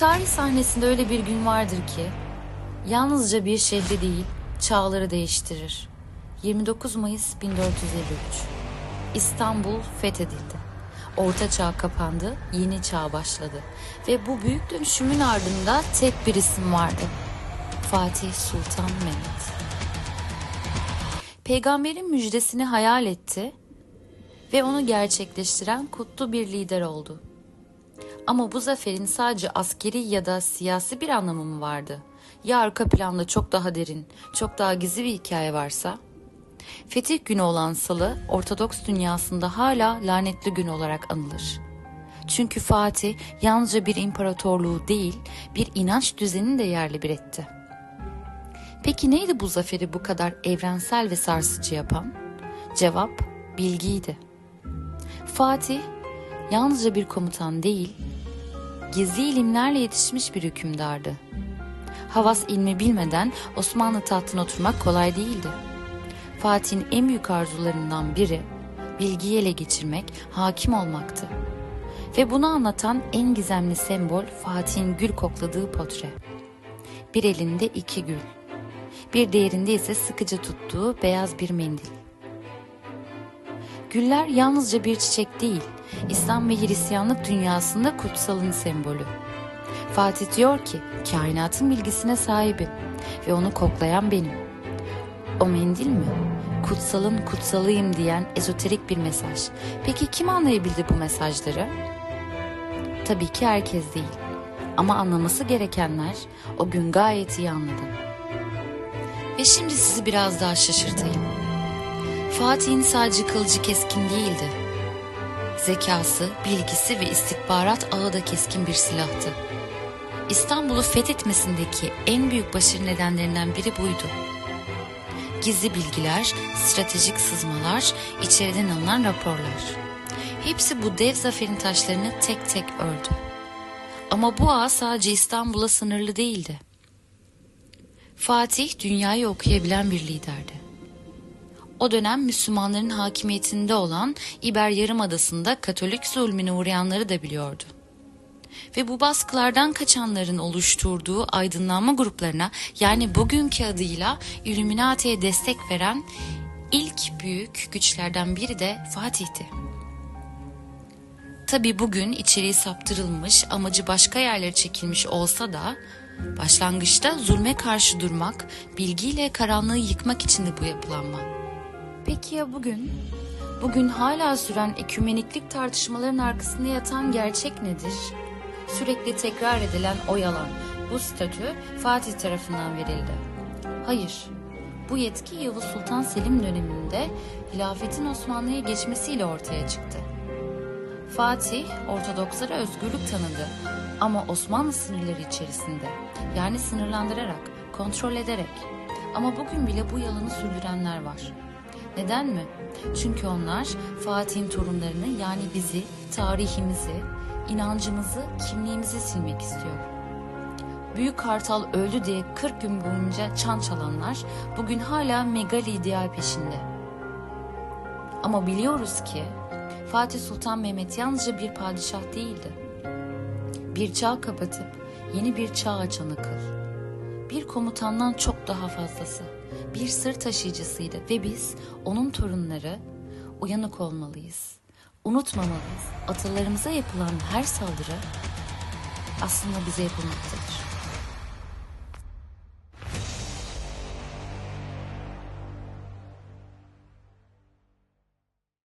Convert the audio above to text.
Tarih sahnesinde öyle bir gün vardır ki yalnızca bir şehri değil çağları değiştirir. 29 Mayıs 1453 İstanbul fethedildi. Orta çağ kapandı, yeni çağ başladı. Ve bu büyük dönüşümün ardında tek bir isim vardı. Fatih Sultan Mehmet. Peygamberin müjdesini hayal etti ve onu gerçekleştiren kutlu bir lider oldu. Ama bu zaferin sadece askeri ya da siyasi bir anlamı mı vardı? Ya arka planda çok daha derin, çok daha gizli bir hikaye varsa? Fetih günü olan salı Ortodoks dünyasında hala lanetli gün olarak anılır. Çünkü Fatih yalnızca bir imparatorluğu değil, bir inanç düzenini de yerli bir etti. Peki neydi bu zaferi bu kadar evrensel ve sarsıcı yapan? Cevap bilgiydi. Fatih yalnızca bir komutan değil, gizli ilimlerle yetişmiş bir hükümdardı. Havas ilmi bilmeden Osmanlı tahtına oturmak kolay değildi. Fatih'in en büyük arzularından biri bilgiyi ele geçirmek, hakim olmaktı. Ve bunu anlatan en gizemli sembol Fatih'in gül kokladığı portre. Bir elinde iki gül, bir diğerinde ise sıkıca tuttuğu beyaz bir mendil. Güller yalnızca bir çiçek değil, İslam ve Hristiyanlık dünyasında kutsalın sembolü. Fatih diyor ki, kainatın bilgisine sahibim ve onu koklayan benim. O mendil mi? Kutsalın kutsalıyım diyen ezoterik bir mesaj. Peki kim anlayabildi bu mesajları? Tabii ki herkes değil. Ama anlaması gerekenler o gün gayet iyi anladı. Ve şimdi sizi biraz daha şaşırtayım. Fatih'in sadece kılıcı keskin değildi. Zekası, bilgisi ve istihbarat ağı da keskin bir silahtı. İstanbul'u fethetmesindeki en büyük başarı nedenlerinden biri buydu. Gizli bilgiler, stratejik sızmalar, içeriden alınan raporlar. Hepsi bu dev zaferin taşlarını tek tek ördü. Ama bu ağ sadece İstanbul'a sınırlı değildi. Fatih dünyayı okuyabilen bir liderdi. O dönem Müslümanların hakimiyetinde olan İber Yarımadası'nda Katolik zulmüne uğrayanları da biliyordu. Ve bu baskılardan kaçanların oluşturduğu aydınlanma gruplarına yani bugünkü adıyla Illuminati'ye destek veren ilk büyük güçlerden biri de Fatih'ti. Tabi bugün içeriği saptırılmış, amacı başka yerlere çekilmiş olsa da başlangıçta zulme karşı durmak, bilgiyle karanlığı yıkmak için de bu yapılanma. Peki ya bugün? Bugün hala süren ekümeniklik tartışmaların arkasında yatan gerçek nedir? Sürekli tekrar edilen o yalan, bu statü Fatih tarafından verildi. Hayır, bu yetki Yavuz Sultan Selim döneminde hilafetin Osmanlı'ya geçmesiyle ortaya çıktı. Fatih Ortodokslara özgürlük tanıdı ama Osmanlı sınırları içerisinde yani sınırlandırarak, kontrol ederek. Ama bugün bile bu yalanı sürdürenler var. Neden mi? Çünkü onlar Fatih'in torunlarını yani bizi, tarihimizi, inancımızı, kimliğimizi silmek istiyor. Büyük Kartal öldü diye 40 gün boyunca çan çalanlar bugün hala megali ideal peşinde. Ama biliyoruz ki Fatih Sultan Mehmet yalnızca bir padişah değildi. Bir çağ kapatıp yeni bir çağ açan akıl. Bir komutandan çok daha fazlası. Bir sır taşıyıcısıydı ve biz onun torunları uyanık olmalıyız. Unutmamalıyız. Atalarımıza yapılan her saldırı aslında bize yapılmaktadır.